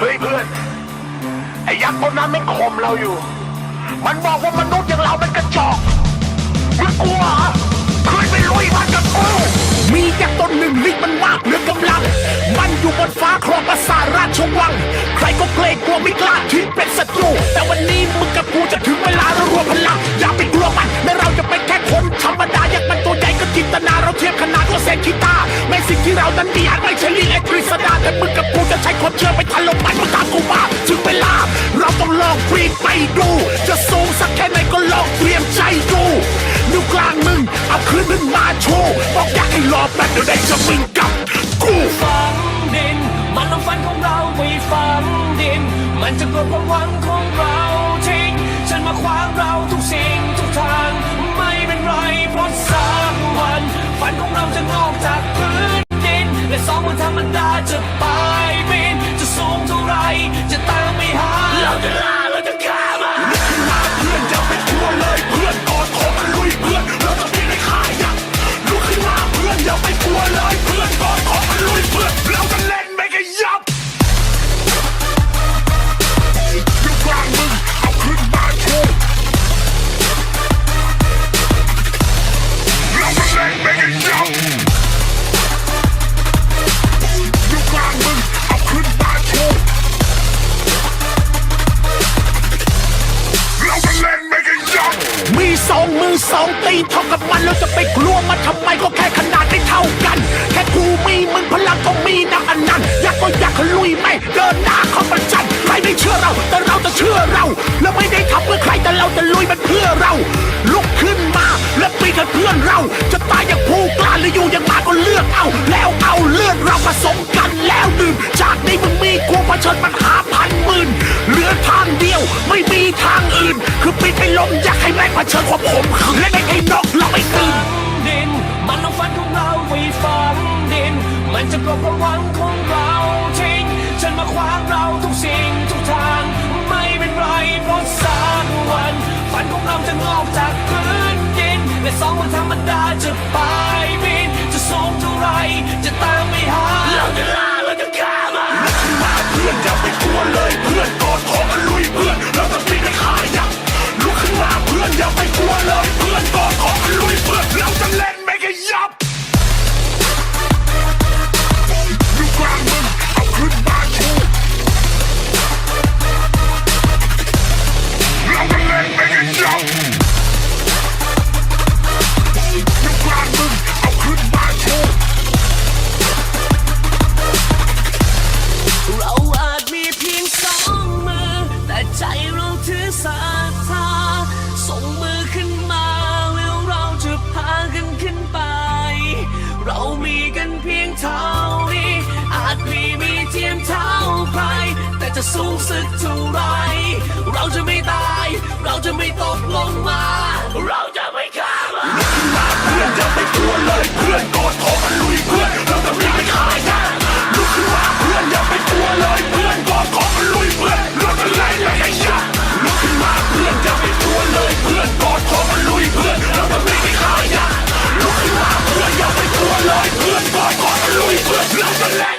เฮ้ยเพื่อน ไอ้ยักษ์คนนั้นมันข่มเราอยู่ มันบอกว่ามนุษย์อย่างเรามันกระจอกมึงกลัวเหรอขึ้นไปลุยมันกับกูมียักษ์ตนหนึ่งลิงมันมากเหลือกำลัง มันอยู่บนฟ้าครองปราสาทราชวัง ใครก็เกรงกลัวไม่กล้า ความเชื่อไม่ทันลงมันประกาศกูว่าถึงเวลา เราต้องลองรีบไปดู จะสูงสักแค่ไหนก็ลองเตรียมใจดูนิ้วกลางมึงเอาคืนมึงมาโชว์บอกอยากให้รอแป๊บเดี๋ยวได้จะมึงกับกูฝังดิน มันลงฝันของเราไว้ฝังดิน มันจะกลบความหวังของเราทิ้งฉันมาคว้าเราทุกสิ่งทุกทาง สองตีเท่ากับมันแล้วจะไปกลัวมันทำไมก็แค่ เผชิญความขมขื่น ใจเราถือสาแทธาส่งมือขึ้นมาแล้วเราจะพากันขึ้นไป เรามีกันเพียงเท่านี้ อาจมีมีเทียมเท่าใครแต่จะสู้สึกเท่าไร เราจะไม่ตาย เราจะไม่ตกลงมา you the